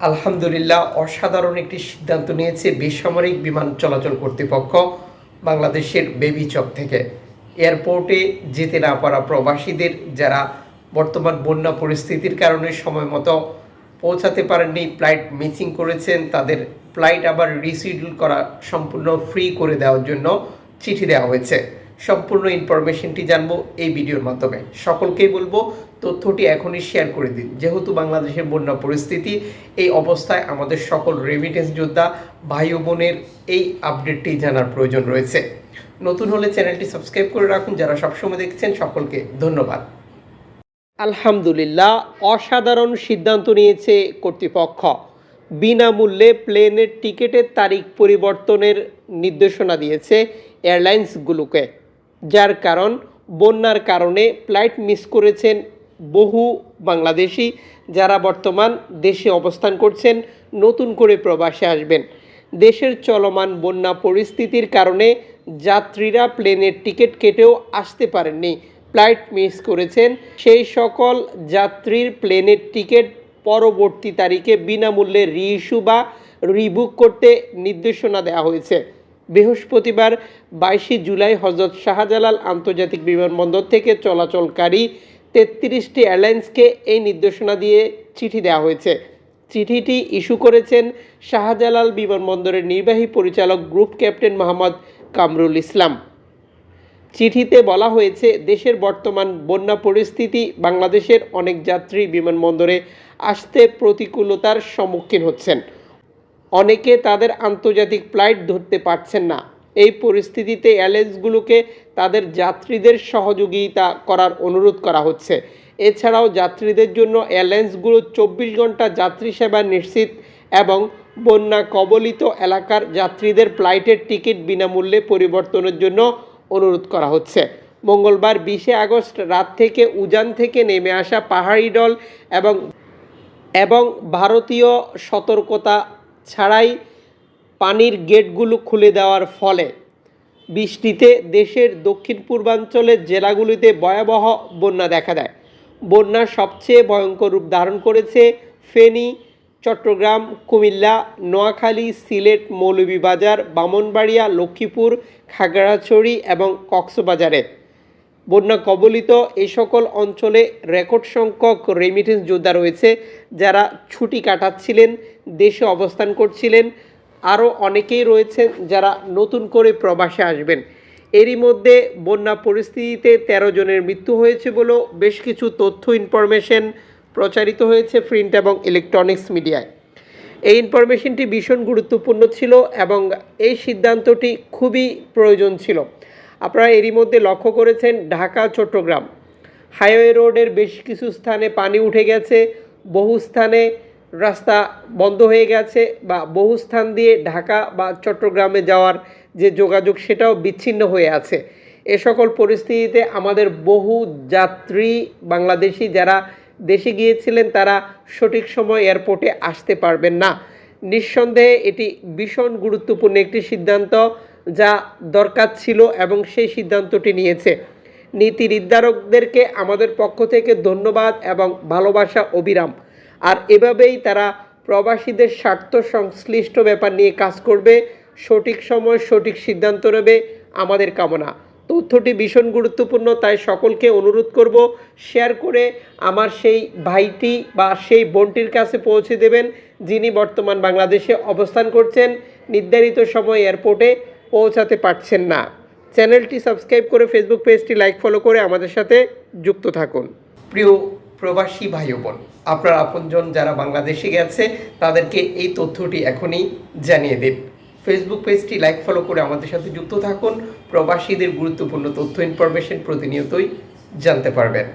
আলহামদুলিল্লাহ, অসাধারণ একটি সিদ্ধান্ত নিয়েছে বেসামরিক বিমান চলাচল কর্তৃপক্ষ বাংলাদেশের বেবিচক থেকে। এয়ারপোর্টে যেতে না পারা প্রবাসীদের যারা বর্তমান বন্যা পরিস্থিতির কারণে সময় মতো পৌঁছাতে পারেননি, ফ্লাইট মিসিং করেছেন, তাদের ফ্লাইট আবার রিসিডিউল করা সম্পূর্ণ ফ্রি করে দেওয়ার জন্য চিঠি দেওয়া হয়েছে। সম্পূর্ণ ইনফরমেশনটি জানব এই ভিডিওর মাধ্যমে। সকলকেই বলব, তথ্যটি এখনই শেয়ার করে দিন। যেহেতু বাংলাদেশের বন্যা পরিস্থিতি, এই অবস্থায় আমাদের সকল রেমিটেন্স যোদ্ধা ভাই বোনের এই আপডেটটি জানার প্রয়োজন রয়েছে। নতুন হলে চ্যানেলটি সাবস্ক্রাইব করে রাখুন। যারা সবসময় দেখছেন, সকলকে ধন্যবাদ। আলহামদুলিল্লাহ, অসাধারণ সিদ্ধান্ত নিয়েছে কর্তৃপক্ষ। বিনামূল্যে প্লেনের টিকিটের তারিখ পরিবর্তনের নির্দেশনা দিয়েছে এয়ারলাইন্সগুলোকে যার কারণ বন্যার কারণে ফ্লাইট মিস করেছেন বহু বাংলাদেশি যারা বর্তমান দেশে অবস্থান করছেন, নতুন করে প্রবাসে আসবেন। দেশের চলমান বন্যা পরিস্থিতির কারণে যাত্রীরা প্লেনের টিকিট কেটেও আসতে পারেননি। ফ্লাইট মিস করেছেন সেই সকল যাত্রীর প্লেনের টিকিট পরবর্তী তারিখে বিনামূল্যে রিইস্যু বা রিবুক করতে নির্দেশনা দেওয়া হয়েছে। বৃহস্পতিবার বাইশে জুলাই হজরত শাহজালাল আন্তর্জাতিক বিমানবন্দর থেকে চলাচলকারী তেত্রিশটি এয়ারলাইন্সকে এই নির্দেশনা দিয়ে চিঠি দেওয়া হয়েছে। চিঠিটি ইস্যু করেছেন শাহজালাল বিমানবন্দরের নির্বাহী পরিচালক গ্রুপ ক্যাপ্টেন মোহাম্মদ কামরুল ইসলাম। চিঠিতে বলা হয়েছে, দেশের বর্তমান বন্যা পরিস্থিতি বাংলাদেশের অনেক যাত্রী বিমানবন্দরে আসতে প্রতিকূলতার সম্মুখীন হচ্ছেন। অনেকে তাদের আন্তর্জাতিক ফ্লাইট ধরতে পারছেন না। এই পরিস্থিতিতে এয়ারলাইন্সগুলোকে তাদের যাত্রীদের সহযোগিতা করার অনুরোধ করা হচ্ছে। এছাড়াও যাত্রীদের জন্য এয়ারলাইন্সগুলো চব্বিশ ঘণ্টা যাত্রী সেবা নিশ্চিত এবং বন্যা কবলিত এলাকার যাত্রীদের ফ্লাইটের টিকিট বিনামূল্যে পরিবর্তনের জন্য অনুরোধ করা হচ্ছে। মঙ্গলবার বিশে আগস্ট রাত থেকে উজান থেকে নেমে আসা পাহাড়ি দল এবং এবং ভারতীয় সতর্কতা ছাড়াই পানির গেটগুলো খুলে দেওয়ার ফলে বৃষ্টিতে দেশের দক্ষিণ পূর্বাঞ্চলের জেলাগুলিতে ভয়াবহ বন্যা দেখা দেয়। বন্যার সবচেয়ে ভয়ঙ্কর রূপ ধারণ করেছে ফেনী, চট্টগ্রাম, কুমিল্লা, নোয়াখালী, সিলেট, মৌলভীবাজার, বামনবাড়িয়া, লক্ষ্মীপুর, খাগড়াছড়ি এবং কক্সবাজারে। বন্যা কবলিত এই সকল অঞ্চলে রেকর্ড সংখ্যক রেমিটেন্স যোদ্ধা রয়েছে, যারা ছুটি কাটাচ্ছিলেন, দেশে অবস্থান করছিলেন। আরও অনেকেই রয়েছেন যারা নতুন করে প্রবাসে আসবেন। এরই মধ্যে বন্যা পরিস্থিতিতে তেরো জনের মৃত্যু হয়েছে বলেও বেশ কিছু তথ্য ইনফরমেশন প্রচারিত হয়েছে প্রিন্ট এবং ইলেকট্রনিক্স মিডিয়ায় এই ইনফরমেশনটি ভীষণ গুরুত্বপূর্ণ ছিল এবং এই সিদ্ধান্তটি খুবই প্রয়োজন ছিল। আপনারা এরই মধ্যে লক্ষ্য করেছেন ঢাকা, চট্টগ্রাম। হাইওয়ে রোডের বেশ কিছু স্থানে পানি উঠে গেছে, বহু স্থানে রাস্তা বন্ধ হয়ে গেছে বা বহু স্থান দিয়ে ঢাকা বা চট্টগ্রামে যাওয়ার যে যোগাযোগ সেটাও বিচ্ছিন্ন হয়ে আছে। এ সকল পরিস্থিতিতে আমাদের বহু যাত্রী, বাংলাদেশি যারা দেশে গিয়েছিলেন, তারা সঠিক সময় এয়ারপোর্টে আসতে পারবেন না। নিঃসন্দেহে এটি ভীষণ গুরুত্বপূর্ণ একটি সিদ্ধান্ত। যা দরকার ছিল এবং সেই সিদ্ধান্তটি নিয়েছে। নীতি নির্ধারকদেরকে আমাদের পক্ষ থেকে ধন্যবাদ এবং ভালোবাসা, অবিরাম। আর এভাবেই তারা প্রবাসীদের স্বার্থ সংশ্লিষ্ট ব্যাপার নিয়ে কাজ করবে, সঠিক সময় সঠিক সিদ্ধান্ত নেবে আমাদের কামনা। তথ্যটি ভীষণ গুরুত্বপূর্ণ, তাই সকলকে অনুরোধ করব, শেয়ার করে আমার সেই ভাইটি বা সেই বোনটির কাছে পৌঁছে দেবেন, যিনি বর্তমান বাংলাদেশে অবস্থান করছেন। নির্ধারিত সময় এয়ারপোর্টে পৌঁছাতে পারছেন না। চ্যানেলটি সাবস্ক্রাইব করে ফেসবুক পেজটি লাইক ফলো করে আমাদের সাথে যুক্ত থাকুন। প্রিয় প্রবাসী ভাই বোন আপনার আপনজন যারা বাংলাদেশে গেছে, তাদেরকে এই তথ্যটি এখনই জানিয়ে দিন। ফেসবুক পেজটি লাইক ফলো করে আমাদের সাথে যুক্ত থাকুন। প্রবাসীদের গুরুত্বপূর্ণ তথ্য ইনফরমেশন প্রতিনিয়তই জানতে পারবেন।